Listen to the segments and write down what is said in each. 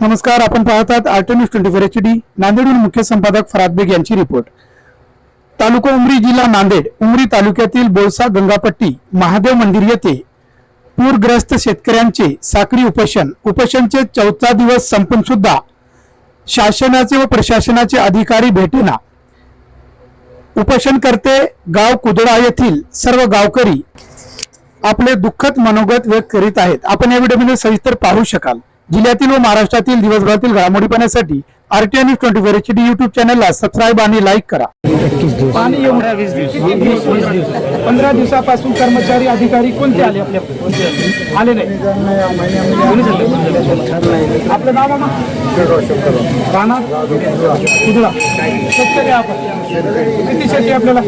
नमस्कार आपण पाहतात art news twenty four H D. नांदेडहून मुख्य संपादक फराद बेग यांची रिपोर्ट. तालुका उमरी जिल्हा नांदेड उमरी तालुक्यातील बोळसा गंगापट्टी महादेव मंदिर येथे पूरग्रस्त शेतकऱ्यांचे साखळी उपोषण. उपोषणचे चौथा दिवस संपून सुद्धा शासनाचे व प्रशासनाचे अधिकारी भेटेना. उपोषणकर्ते गाव कुदळा येथील सर्व गावकरी आपले दुःखद मनोगत व्यक्त करीत आहेत. आपण या व्हिडिओमध्ये सविस्तर पाहू शकाल. जिल्ह्यातील व महाराष्ट्रातील दिवसभरातील घडामोडी पाहण्यासाठी RTI news twenty four H D YouTube चॅनलला सबस्क्राईब आणि लाईक करा. पाणी येऊन पंधरा दिवसापासून कर्मचारी अधिकारी कोणते आले आपल्या आले नाही? आपलं नाव राणा. कुदळा शेतकरी आपण. किती शेती आपल्याला?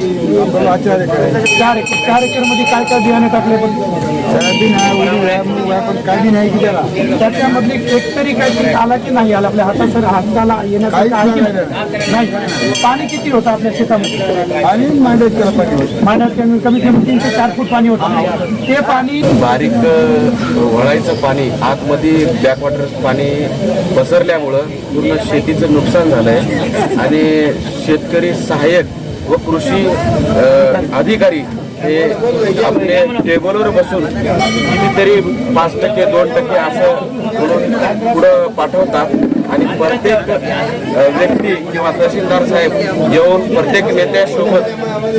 चार एकर. चार एकर. मध्ये काय काय बियाणे टाकले पण? काही नाही की त्याला त्याच्यामधली एकतरी काहीतरी आला की नाही आला आपल्या हातात हाताला येण्यासाठी आहे की नाही नाही? पाणी किती होतं आपल्या शेतामध्ये? आणि मांडत त्याला पाणी होतं. महिन्यात कमी कमी कमी तीन ते चार फूट पाणी होतं. ते पाणी बारीक अ, वळायचं पाणी आतमध्ये बॅकवॉटर पाणी पसरल्यामुळं पूर्ण शेतीचं नुकसान झालंय. आणि शेतकरी सहाय्यक व कृषी अ, अधिकारी हे आपले टेबलवर बसून कितीतरी पाच टक्के दोन टक्के असं म्हणून पुढं पाठवतात. आणि प्रत्येक व्यक्ती किंवा तहसीलदार साहेब येऊन प्रत्येक नेत्यासोबत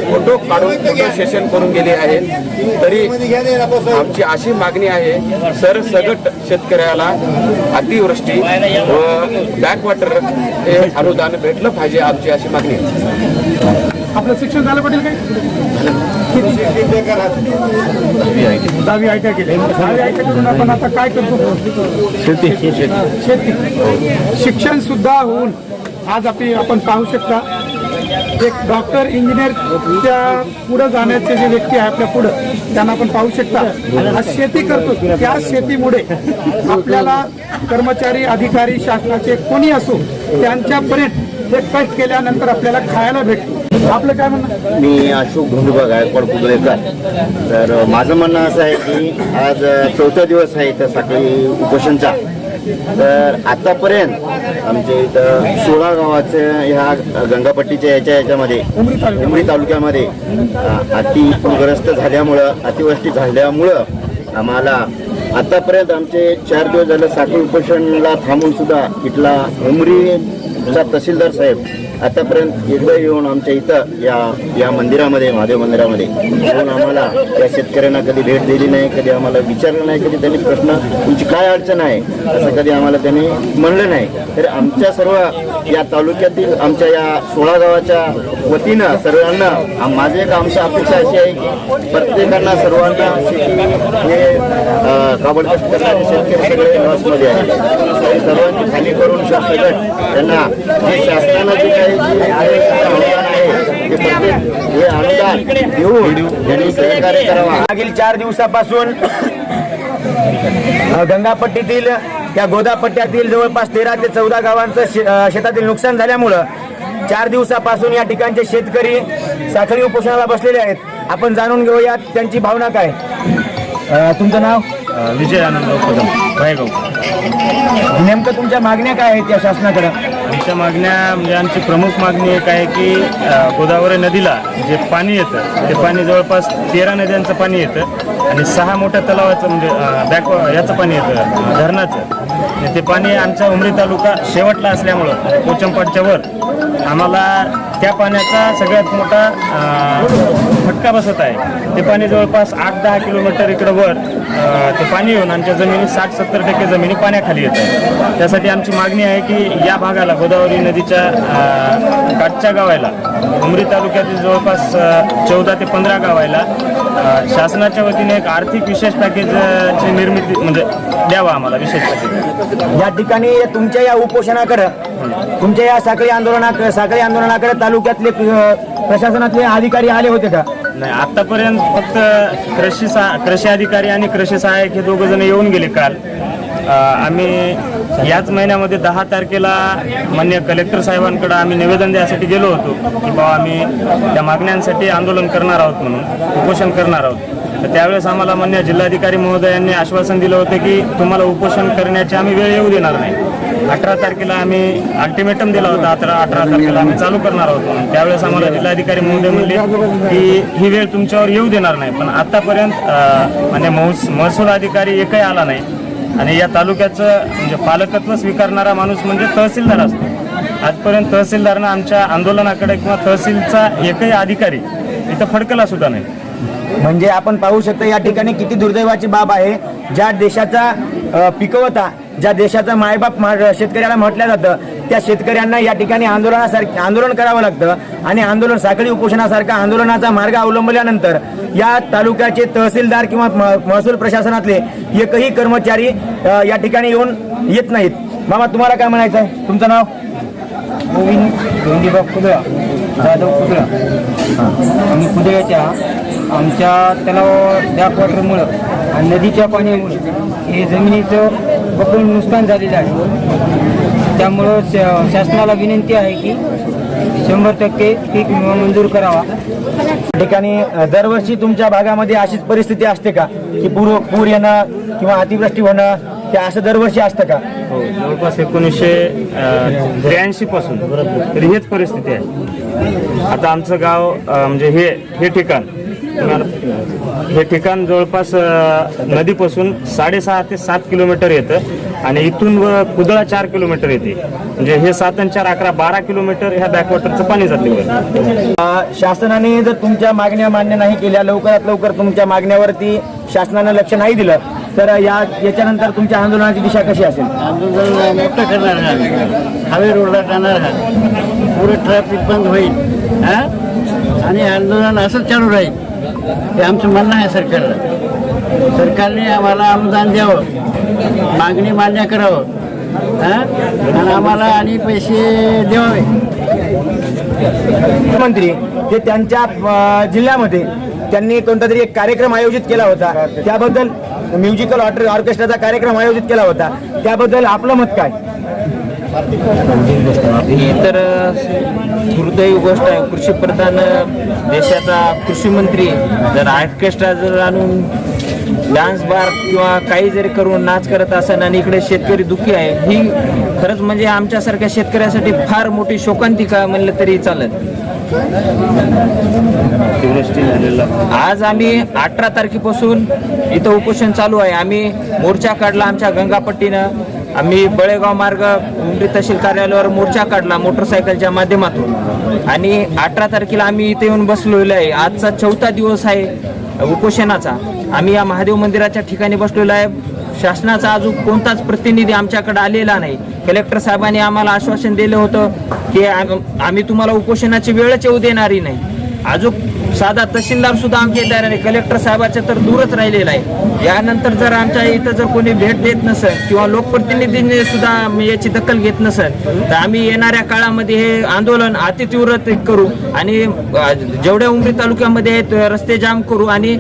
फोटो काढून फोटो सेशन करून गेले आहेत. तरी आमची अशी मागणी आहे सरसगट शेतकऱ्याला अतिवृष्टी व बॅकवॉटर हे अनुदान भेटलं पाहिजे आमची अशी मागणी. आहे आपलं शिक्षण झालं पाटील काय? दहावी ऐका केली. दहावी ऐका करून आपण आता काय करतो? शेती. शेती. शिक्षण सुद्धा होऊन आज आपली आपण पाहू शकता एक डॉक्टर इंजिनियरच्या पुढे जाण्याचे जे व्यक्ती आहे आपल्या पुढं त्यांना आपण पाहू शकता. आज शेती करतो. त्या शेतीमुळे आपल्याला कर्मचारी अधिकारी शासनाचे कोणी असो त्यांच्यापर्यंत हे कष्ट केल्यानंतर आपल्याला खायला भेटतो. आपलं काय म्हणणं? मी अशोक धोंडुबा गायकवाड कुदळेकर तर माझं म्हणणं असं आहे की आज चौथा दिवस आहे त्या सकाळी उपोषणचा. तर आतापर्यंत आमच्या इथं सोळा गावाचे ह्या गंगापट्टीच्या याच्या याच्यामध्ये उमरी तालुक्यामध्ये. अ, अति पूरग्रस्त झाल्यामुळं अतिवृष्टी झाल्यामुळं आम्हाला आतापर्यंत आमचे चार दिवस झालं साखळी उपोषणला थांबून सुद्धा इथला उमरीचा तहसीलदार साहेब आतापर्यंत एकदा येऊन आमच्या इथं या या मंदिरामध्ये महादेव मंदिरामध्ये येऊन आम्हाला या शेतकऱ्यांना कधी भेट दिली नाही कधी आम्हाला विचारलं नाही कधी त्यांनी प्रश्न तुमची काय अडचण आहे असं कधी आम्हाला त्यांनी म्हणलं नाही. तर आमच्या सर्व या तालुक्यातील आमच्या या सोळा गावाच्या वतीनं सर्वांना माझी एक आमची अपेक्षा अशी आहे की प्रत्येकांना सर्वांना शेती हे अं, काबडकष्ट करणारे शेतकरी सगळे लॉसमध्ये आहे सर्वांची खाली करून सगळं त्यांना जे जे काही मागील चार दिवसापासून गंगापट्टीतील त्या गोदापट्ट्यातील जवळपास तेरा ते चौदा गावांचं शेतातील नुकसान झाल्यामुळं चार दिवसापासून या ठिकाणचे शेतकरी साखळी उपोषणाला बसलेले आहेत. आपण जाणून घेऊयात त्यांची भावना काय? तुमचं नाव? विजय आनंद कदम नेमकं तुमच्या मागण्या काय आहेत या शासनाकडे? आमच्या मागण्या म्हणजे आमची प्रमुख मागणी एक आहे की गोदावरी नदीला जे पाणी येतं ते पाणी जवळपास तेरा नद्यांचं पाणी येतं आणि सहा मोठ्या तलावाचं म्हणजे बॅक याचं पाणी येतं धरणाचं. ते पाणी आमचा उमरी तालुका शेवटला असल्यामुळं कोचंपाटच्या वर आम्हाला त्या पाण्याचा सगळ्यात मोठा फटका बसत आहे. ते पाणी जवळपास आठ दहा किलोमीटर इकडं वर ते पाणी येऊन आमच्या जमिनी साठ सत्तर टक्के जमिनी पाण्याखाली येत आहे. त्यासाठी आमची मागणी आहे की या भागाला गोदावरी नदीच्या काठच्या गावायला उमरी तालुक्यातील जवळपास चौदा ते पंधरा गावायला शासनाच्या वतीने एक आर्थिक विशेष पॅकेजची निर्मिती म्हणजे द्यावा आम्हाला विशेष या ठिकाणी तुमच्या या उपोषणाकडं तुमच्या या साखळी आंदोलनाकडे साखळी आंदोलनाकडे तालुक्यातले प्रशासनातले अधिकारी आले होते का? नाही आतापर्यंत फक्त कृषी कृषी अधिकारी आणि कृषी सहाय्यक हे दोघं जण येऊन गेले काल. आम्ही याच महिन्यामध्ये दहा तारखेला मान्य कलेक्टर साहेबांकडे आम्ही निवेदन द्यायसाठी गेलो होतो की बाबा आम्ही त्या मागण्यांसाठी आंदोलन करणार आहोत म्हणून उपोषण करणार आहोत. तर त्यावेळेस आम्हाला मान्य जिल्हाधिकारी महोदयांनी आश्वासन दिलं होतं की तुम्हाला उपोषण करण्याची आम्ही वेळ येऊ देणार नाही. अठरा तारखेला आम्ही अल्टिमेटम दिला होता अठरा अठरा तारखेला आम्ही चालू करणार आहोत त्यावेळेस आम्हाला जिल्हाधिकारी महोदय म्हणले की ही वेळ तुमच्यावर येऊ देणार नाही. पण आतापर्यंत म्हणजे महस- महसूल अधिकारी एकही आला नाही. आणि या तालुक्याचं म्हणजे पालकत्व स्वीकारणारा माणूस म्हणजे तहसीलदार असतो. आजपर्यंत तहसीलदारनं आमच्या आंदोलनाकडे किंवा तहसीलचा एकही अधिकारी इथं फडकला सुद्धा नाही. म्हणजे आपण पाहू शकतो या ठिकाणी किती दुर्दैवाची बाब आहे. ज्या देशाचा पिकवता ज्या देशाचा मायबाप शेतकऱ्याला म्हटलं जातं त्या शेतकऱ्यांना या ठिकाणी आंदोलनासारखं आंदोलन करावं लागतं. आणि आंदोलन साखळी उपोषणासारखा आंदोलनाचा मार्ग अवलंबल्यानंतर या तालुक्याचे तहसीलदार किंवा म- महसूल प्रशासनातले एकही कर्मचारी या ठिकाणी येऊन येत नाहीत. मामा तुम्हाला काय म्हणायचं आहे तुमचं नाव? गोविंद धोंडीबा कुदळा जाधव कुदळा आम्ही कुदळ्याच्या आमच्या तलावावर बॅकवॉटरमुळं आणि नदीच्या पाण्यामुळे हे जमिनीचं बकुळ नुकसान झालेलं आहे. त्यामुळं शासनाला विनंती आहे की शंभर टक्के पीक विमा मंजूर करावा. ठिकाणी दरवर्षी तुमच्या भागामध्ये अशीच परिस्थिती असते का? की पूर पूर येणं किंवा अतिवृष्टी होणं हे असं दरवर्षी असतं का? हो जवळपास एकोणीसशे त्र्याऐंशी पासून. तरी हेच परिस्थिती आहे. आता आमचं गाव अं, म्हणजे हे हे ठिकाण हे ठिकाण जवळपास अं, नदीपासून साडेसहा ते सात किलोमीटर येतं आणि इथून व कुदळा चार किलोमीटर येते. म्हणजे हे सात आणि चार अकरा बारा किलोमीटर ह्या बॅकवॉटरचं पाणी जाते वर. अ, शासनाने जर तुमच्या मागण्या मान्य नाही केल्या लवकरात लवकर तुमच्या मागण्यावरती शासनानं लक्ष नाही दिलं तर या याच्यानंतर तुमच्या आंदोलनाची दिशा कशी असेल? आंदोलन मोठं करणार आहात हावे रोडला जाणार आहात पुरं ट्रॅफिक बंद होईल हा? आणि आंदोलन असंच चालू राहील. हे आमचं म्हणणं आहे सरकारला. सरकारने आम्हाला अनुदान द्यावं मागणी मान्य करावं हा? आणि आम्हाला आणि पैसे द्यावे. मुख्यमंत्री ते त्यांच्या जिल्ह्यामध्ये त्यांनी कोणता तरी एक कार्यक्रम आयोजित केला होता त्याबद्दल म्युझिकल ऑर्टर ऑर्केस्ट्राचा कार्यक्रम आयोजित केला होता. त्याबद्दल आपलं मत काय? ही तर दुर्दैव गोष्ट आहे. कृषीप्रधान देशाचा कृषी मंत्री जर ऑर्केस्ट्रा जर आणून डान्स बार किंवा काही जरी करून नाच करत असेल आणि इकडे शेतकरी दुःखी आहे ही खरंच म्हणजे आमच्यासारख्या शेतकऱ्यासाठी फार मोठी शोकांतिका म्हणलं तरी चालत. आज आम्ही अठरा तारखेपासून इथं उपोषण चालू आहे. आम्ही मोर्चा काढला आमच्या गंगापट्टीनं. आम्ही बळेगाव मार्ग उमरी तहसील कार्यालयावर मोर्चा काढला मोटरसायकलच्या माध्यमातून. आणि अठरा तारखेला आम्ही इथे येऊन बसलेलो आहे. आजचा चौथा दिवस आहे उपोषणाचा. आम्ही या महादेव मंदिराच्या ठिकाणी बसलेलो आहे. शासनाचा अजून कोणताच प्रतिनिधी आमच्याकडे आलेला नाही. कलेक्टर साहेबांनी आम्हाला आश्वासन दिलं होतं की आम्ही तुम्हाला उपोषणाची वेळच येऊ देणारी नाही. अजून साधा तहसीलदार सुद्धा आमच्या इथे नाही. कलेक्टर साहेबाच्या तर दूरच राहिलेला आहे. यानंतर जर आमच्या इथं जर कोणी भेट देत नसेल किंवा लोकप्रतिनिधींनी सुद्धा याची दखल घेत नसेल तर आम्ही येणाऱ्या काळामध्ये हे आंदोलन अतितीव्र ते करू आणि जेवढ्या उमरी तालुक्यामध्ये आहेत रस्ते जाम करू आणि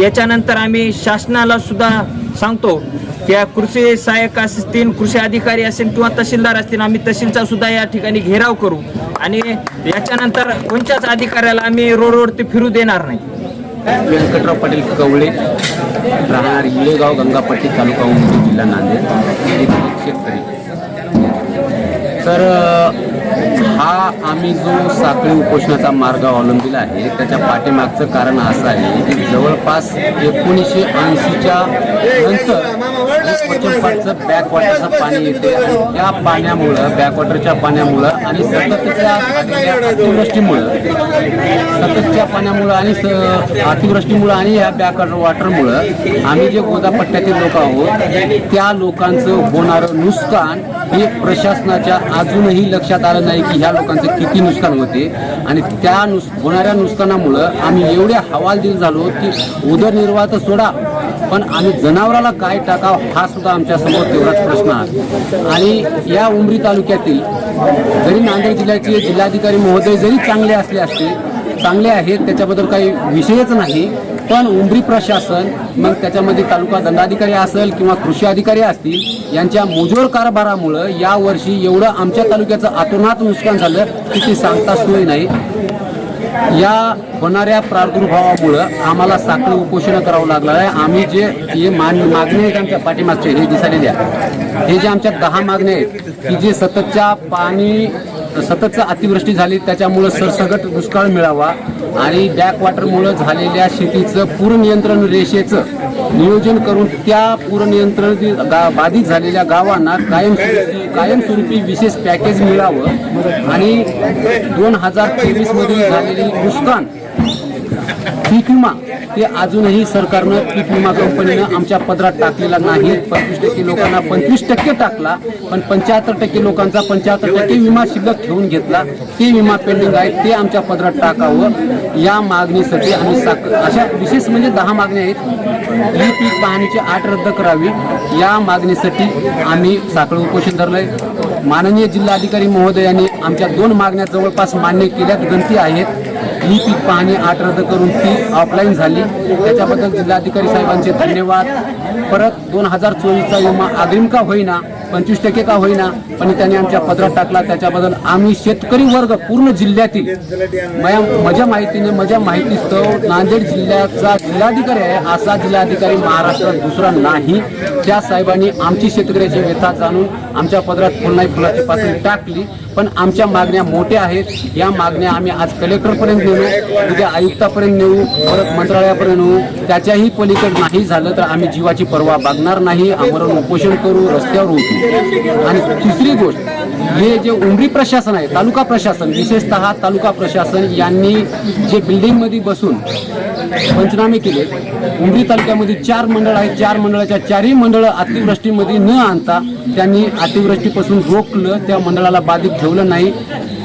याच्यानंतर आम्ही शासनाला सुद्धा सांगतो त्या कृषी सहाय्यक असतील कृषी अधिकारी असतील किंवा तहसीलदार असतील आम्ही तहसीलचा सुद्धा या ठिकाणी घेराव करू. आणि याच्यानंतर कोणत्याच अधिकाऱ्याला आम्ही रोडवरती फिरू देणार नाही. व्यंकटराव पाटील कवळे राहणार इलेगाव गंगापट्टी तालुका उमरी जिल्हा नांदेड. शेतकरी. तर हा आम्ही जो साखळी उपोषणाचा मार्ग अवलंबिला आहे त्याच्या पाठीमागचं कारण असं आहे की जवळपास एकोणीसशे ऐंशीच्या नंतर पश्चिमपाडचं बॅकवॉटरचं पाणी येते त्या पाण्यामुळं बॅकवॉटरच्या पाण्यामुळं आणि सततच्या अतिवृष्टीमुळं सततच्या पाण्यामुळं आणि स- अतिवृष्टीमुळं आणि या बॅक वॉटरमुळं आम्ही जे गोदापट्ट्यातील लोक आहोत त्या लोकांचं होणारं नुकसान हे प्रशासनाच्या अजूनही लक्षात आलं नाही की ह्या लोकांचं किती नुकसान होते. आणि त्या नुस होणाऱ्या नुकसानामुळं आम्ही एवढे हवालदिल झालो की उदरनिर्वाह तर सोडा पण आम्ही जनावराला काय टाकावं हा सुद्धा आमच्यासमोर तेवढाच प्रश्न आहे. आणि या उमरी तालुक्यातील जरी नांदेड जिल्ह्याचे जिल्हाधिकारी महोदय जरी चांगले असले असते चांगले आहेत त्याच्याबद्दल काही विषयच नाही पण उमरी प्रशासन मग त्याच्यामध्ये तालुका दंडाधिकारी असेल किंवा कृषी अधिकारी असतील यांच्या मुजोर कारभारामुळं यावर्षी एवढं आमच्या तालुक्याचं आतोनात नुकसान झालं की ते सांगता सोय नाही. या होणाऱ्या प्रादुर्भावामुळं आम्हाला साखळी उपोषणं करावं लागलं आहे. आम्ही जे हे मान मागणी आहेत आमच्या पाठीमागचे हे दिसायला द्या. हे जे आमच्या दहा मागण्या आहेत की जे सततच्या पाणी सततचं अतिवृष्टी झाली त्याच्यामुळं सरसगट दुष्काळ मिळावा आणि बॅकवॉटरमुळं झालेल्या शेतीचं पूरनियंत्रण रेषेचं नियोजन करून त्या पूरनियंत्रण गा बाधित झालेल्या गावांना कायमस्वरूपी कायमस्वरूपी विशेष पॅकेज मिळावं. आणि दोन हजार तेवीसमध्ये झालेली नुकसान पीक विमा हे अजूनही सरकारनं पीक विमा कंपनीनं आमच्या पदरात टाकलेला नाही. पंचवीस टक्के लोकांना पंचवीस टक्के टाकला पण पंच्याहत्तर टक्के लोकांचा पंच्याहत्तर टक्के विमा शिल्लक ठेवून घेतला. ते विमा पेंडिंग आहे ते आमच्या पदरात टाकावं. या मागणीसाठी आम्ही साक अशा विशेष म्हणजे दहा मागण्या आहेत. ही पीक पाहणीची आठ रद्द करावी. या मागणीसाठी आम्ही साखळ उपोषण आहे माननीय जिल्हाधिकारी महोदयांनी आमच्या दोन मागण्या जवळपास मान्य केल्यात गणती आहेत. ही पीक पाहणी आठ रद्द करून ती ऑफलाईन झाली. त्याच्याबद्दल जिल्हाधिकारी साहेबांचे धन्यवाद. परत दोन हजार चोवीसचा विमा अग्रिम का होईना? पंचवीस टक्के का होईना पण त्याने आमच्या पदरात टाकला. त्याच्याबद्दल आम्ही शेतकरी वर्ग पूर्ण जिल्ह्यातील मया- माझ्या माहितीने माझ्या माहितीस्तव नांदेड जिल्ह्याचा जिल्हाधिकारी आहे. असा जिल्हाधिकारी महाराष्ट्रात दुसरा नाही. त्या साहेबांनी आमची शेतकऱ्याची व्यथा जाणून आमच्या पदरात फुलनाई फुलाची पातळी टाकली. पण आमच्या मागण्या मोठ्या आहेत. या मागण्या आम्ही आज कलेक्टरपर्यंत नेऊ उद्या आयुक्तापर्यंत नेऊ परत मंत्रालयापर्यंत नेऊ. त्याच्याही पलीकडे नाही झालं तर आम्ही जीवाची पर्वा बागणार नाही. आमरण उपोषण करू रस्त्यावर उतरू. आणि तिसरी गोष्ट हे जे उमरी प्रशासन आहे तालुका प्रशासन विशेषतः तालुका प्रशासन यांनी जे बिल्डिंगमध्ये बसून पंचनामे केले. उमरी तालुक्यामध्ये चार मंडळ आहेत. चार मंडळाच्या चारही मंडळं अतिवृष्टीमध्ये न आणता त्यांनी अतिवृष्टीपासून रोखलं. त्या मंडळाला बाधित ठेवलं नाही.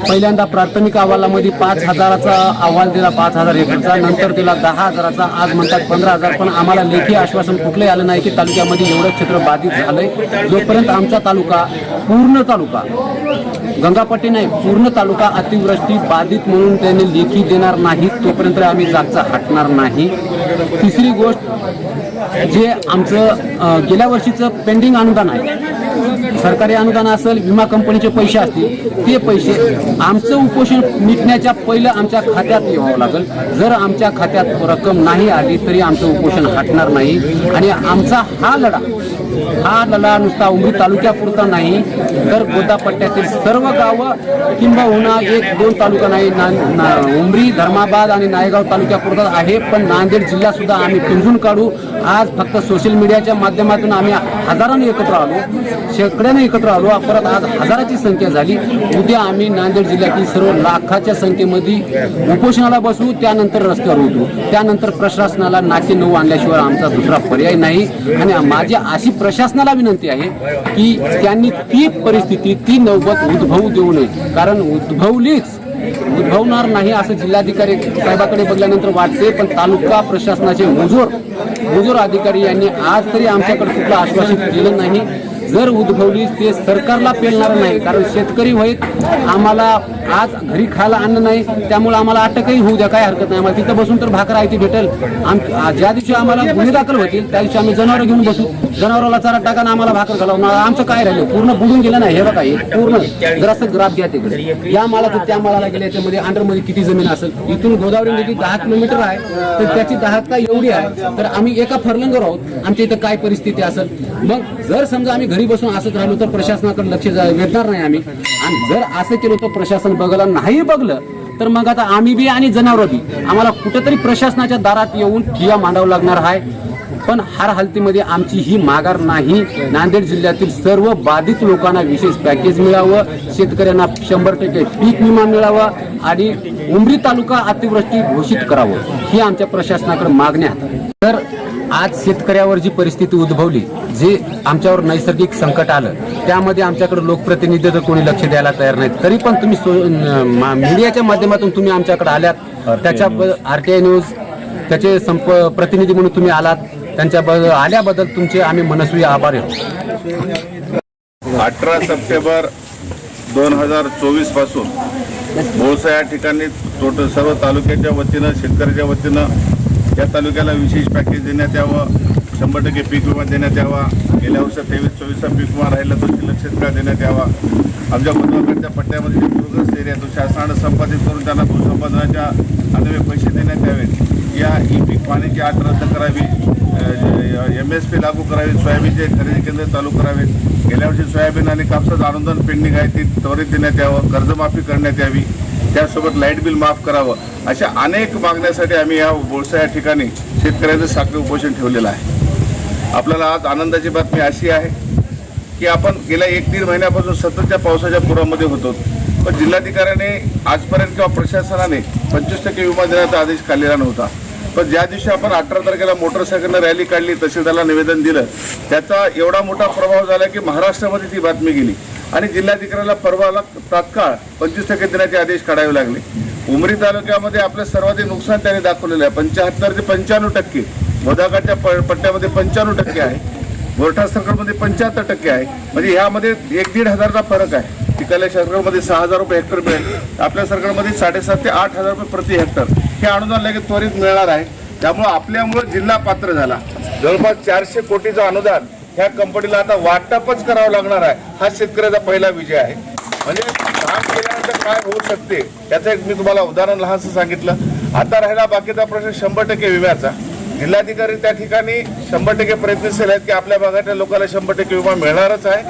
पहिल्यांदा प्राथमिक अहवालामध्ये पाच हजाराचा अहवाल दिला पाच हजार एकरचा नंतर दिला दहा हजाराचा. आज म्हणतात पंधरा हजार. पण आम्हाला लेखी आश्वासन कुठलंही आलं नाही की तालुक्यामध्ये एवढं क्षेत्र बाधित झालंय. जोपर्यंत आमचा तालुका पूर्ण तालुका गंगापट्टी नाही पूर्ण तालुका अतिवृष्टी बाधित म्हणून त्यांनी लेखी देणार नाही तोपर्यंत आम्ही जागचा हटणार नाही. तिसरी गोष्ट जे आमचं गेल्या वर्षीचं पेंडिंग अनुदान आहे सरकारी अनुदान असेल विमा कंपनीचे पैसे असतील ते पैसे आमचं उपोषण मिटण्याच्या पहिलं आमच्या खात्यात यावं लागेल. जर आमच्या खात्यात रक्कम नाही आली तरी आमचं उपोषण हटणार नाही. आणि आमचा हा लढा हा लढा नुसता उमरी तालुक्यापुरता नाही तर गोदापट्ट्यातील सर्व गावं किंबहुना एक दोन तालुका नाही ना, उमरी धर्माबाद आणि नायगाव तालुक्यापुरता आहे. पण नांदेड जिल्हा सुद्धा आम्ही पिंजून काढू. आज फक्त सोशल मीडियाच्या माध्यमातून आम्ही हजारांनी एकत्र आलो. शेकड्याने एकत्र आलो. परत आज हजाराची संख्या झाली. उद्या आम्ही नांदेड जिल्ह्यातील सर्व लाखाच्या संख्येमध्ये उपोषणाला बसू. त्यानंतर रस्त्यावर उतरू. त्यानंतर प्रशासनाला नाचे नऊ आणल्याशिवाय आमचा दुसरा पर्याय नाही. आणि माझी अशी प्रशासनाला विनंती आहे की त्यांनी ती परिस्थिती ती नौबत उद्भवू देऊ नये. कारण उद्भवलीच. उद्भवणार नाही असं जिल्हाधिकारी साहेबाकडे बघल्यानंतर वाटते पण तालुका प्रशासनाचे मुजोर हुजूर अधिकारी यांनी आज तरी आमच्याकडे कुठलं आश्वासन दिलं नाही. जर उद्भवली ते सरकारला पेलणार नाही. कारण शेतकरी होईत आम्हाला आज घरी खायला अन्न नाही त्यामुळे आम्हाला अटकही होऊ द्या काय हरकत नाही. आम्हाला तिथं बसून तर भाकर आहे ती भेटेल. आम ज्या दिवशी आम्हाला गुन्हे दाखल होतील त्या दिवशी आम्ही जनावर घेऊन बसू. जनावराला चारा टाका आम्हाला भाकर घालावं. आमचं काय राहिलं? पूर्ण बुडून गेलं नाही. हे बघा हे पूर्ण जरासं ग्राफ घ्या तिकडे. या मालाचं त्या मालाला गेल्या याच्यामध्ये अंडरमध्ये किती जमीन असेल? इथून गोदावरी नदी दहा किलोमीटर आहे. तर त्याची दहाता एवढी आहे? तर आम्ही एका फरलंगर आहोत. आमच्या इथं काय परिस्थिती असेल? मग जर समजा आम्ही घरी बसून असंच राहिलो तर प्रशासनाकडे लक्ष वेधणार नाही आम्ही. आणि जर असं केलं तर प्रशासन बघायला नाही बघलं तर मग आता आम्ही बी आणि जनावर बी. आम्हाला कुठेतरी प्रशासनाच्या दारात येऊन ठिया मांडावं लागणार आहे. पण हार हालतीमध्ये आमची ही माघार नाही. नांदेड जिल्ह्यातील सर्व बाधित लोकांना विशेष पॅकेज मिळावं. शेतकऱ्यांना शंभर टक्के पीक विमा मिळावा आणि उमरी तालुका अतिवृष्टी घोषित करावं. ही आमच्या प्रशासनाकडे मागण्या तर आज शेतकऱ्यावर जी परिस्थिती उद्भवली जे आमच्यावर नैसर्गिक संकट आलं त्यामध्ये आमच्याकडे लोकप्रतिनिधी तर कोणी लक्ष द्यायला तयार नाहीत. तरी पण तुम्ही मीडियाच्या माध्यमातून तुम्ही आमच्याकडे आल्यात. त्याच्या आर टी आय न्यूज त्याचे संप प्रतिनिधी म्हणून तुम्ही आलात. त्यांच्या आल्याबद्दल तुमचे आम्ही मनस्वी आभार आहोत. अठरा सप्टेंबर दोन हजार चोवीसपासून बोळसा या ठिकाणी टोटल सर्व तालुक्याच्या वतीनं शेतकऱ्याच्या वतीनं या तालुक्याला विशेष पॅकेज देण्यात यावं. शंभर टक्के पीक विमा देण्यात यावा. गेल्या वर्षात तेवीस चोवीसचा पीक विमा राहिला तो शिल्लक शेतकऱ्या देण्यात यावा? आमच्या गोदावरच्या पट्ट्यामध्ये जे पूरग्रस्त एरिया तो शासनानं संपादित करून त्यांना भूसंपादनाच्या आनवे पैसे देण्यात यावेत. या ई पीक पाण्याची आट रद्द करावी एम एस पी लागू करावी सोयाबीनचे खरेदी केंद्र चालू करावेत. गेल्या वर्षी सोयाबीन आणि कापसाचं अनुदान पेंडिंग आहे ती त्वरित देण्यात यावं. कर्जमाफी करण्यात यावी. त्यासोबत लाइट बिल माफ करावं अशा अनेक मागण्यासाठी आम्ही या बोळसा या ठिकाणी शेतकऱ्यांचं साखळी उपोषण ठेवलेलं आहे. आपल्याला आज आनंदाची बातमी अशी आहे की आपण गेल्या एक दीड महिन्यापासून सततच्या पावसाच्या पुरामध्ये होतो. पण जिल्हाधिकाऱ्याने आजपर्यंत किंवा प्रशासनाने पंचवीस टक्के विमा देण्याचा आदेश काढलेला नव्हता. पण ज्या दिवशी आपण अठरा तारखेला मोटरसायकलनं रॅली काढली तहसीलदारला निवेदन दिलं त्याचा एवढा मोठा प्रभाव झाला की महाराष्ट्रामध्ये ती बातमी गेली. आणि जिल्हाधिकाऱ्याला परवाला तात्काळ पंचवीस टक्के देण्याचे आदेश काढावे लागले. उमरी तालुक्यामध्ये आपलं सर्वाधिक नुकसान त्यांनी दाखवलेलं आहे. पंच्याहत्तर ते पंच्याण्णव टक्के मोदाकाच्या प पट्ट्यामध्ये पंच्याण्णव टक्के आहे बोरठा सर्कलमध्ये पंच्याहत्तर टक्के आहे. म्हणजे ह्यामध्ये एक दीड हजारचा फरक आहे. पिकाल्या सर्कलमध्ये सहा हजार रुपये हेक्टर मिळेल. आपल्या सर्कलमध्ये साडेसात ते आठ हजार रुपये प्रति हेक्टर हे अनुदान लगेच त्वरित मिळणार आहे. त्यामुळं आपल्यामुळं जिल्हा पात्र झाला. जवळपास चारशे कोटीचं अनुदान ह्या कंपनीला आता वाटपच करावं लागणार आहे. हा शेतकऱ्याचा पहिला विजय आहे. म्हणजे काम केल्यानंतर काय होऊ शकते याचं एक मी तुम्हाला उदाहरण लहानसं सांगितलं. आता राहिला बाकीचा प्रश्न शंभर टक्के विम्याचा. जिल्हाधिकारी त्या ठिकाणी शंभर टक्के प्रयत्नशील आहेत की आपल्या भागातल्या लोकांना शंभर टक्के विमा मिळणारच आहे.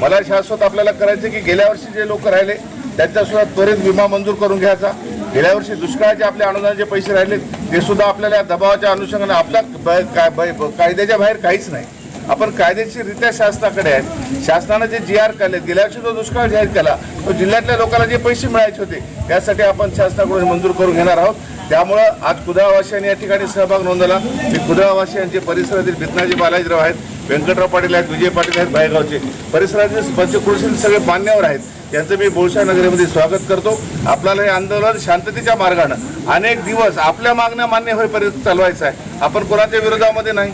मला शाश्वत आपल्याला करायचं की गेल्या वर्षी जे लोक राहिले त्यांचा सुद्धा त्वरित विमा मंजूर करून घ्यायचा. गेल्या वर्षी दुष्काळाचे आपले अनुदानाचे पैसे राहिले ते सुद्धा आपल्याला या दबावाच्या अनुषंगाने आपल्या ब- काय- ब- कायद्याच्या बाहेर काहीच नाही. आपण कायदेशीररित्या शासनाकडे आहे शासनानं जे जी आर काढले गेल्या वर्षी जो दुष्काळ जाहीर केला तो जिल्ह्यातल्या लोकांना जे पैसे मिळायचे होते त्यासाठी आपण शासनाकडून मंजूर करून घेणार आहोत. त्यामुळं आज कुदळावासियांनी या ठिकाणी सहभाग नोंदवला. मी कुदळावासियांचे परिसरातील भितनाजी बालाजीराव आहेत व्यंकटराव पाटील आहेत विजय पाटील आहेत बायगावचे परिसरातील पंचकृषीतील सगळे मान्यवर आहेत. यांचं मी बोळशा नगरीमध्ये स्वागत करतो. आपल्याला हे आंदोलन शांततेच्या मार्गानं अनेक दिवस आपल्या मागण्या मान्य होईपर्यंत चालवायचं आहे. आपण कोणाच्या विरोधामध्ये नाही?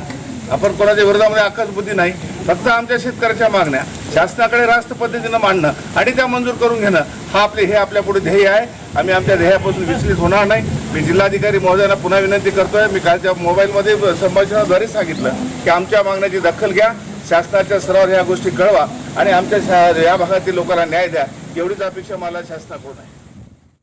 आपण कोणाच्या विरोधामध्ये आकाश बुद्धी नाही फक्त आमच्या शेतकऱ्याच्या मागण्या. शासनाकडे रास्त पद्धतीनं मांडणं आणि त्या मंजूर करून घेणं हा आपले हे आपल्या पुढे ध्येय आहे. आम्ही आमच्या ध्येयापासून विचलित होणार नाही. मी जिल्हाधिकारी महोदयांना पुन्हा विनंती करतोय मी कालच्या मोबाईलमध्ये संभाषणाद्वारे सांगितलं की आमच्या मागण्याची दखल घ्या शासनाच्या स्तरावर ह्या गोष्टी कळवा आणि आमच्या शा- या भागातील लोकांना न्याय द्या. एवढीच अपेक्षा मला शासनाकडून आहे.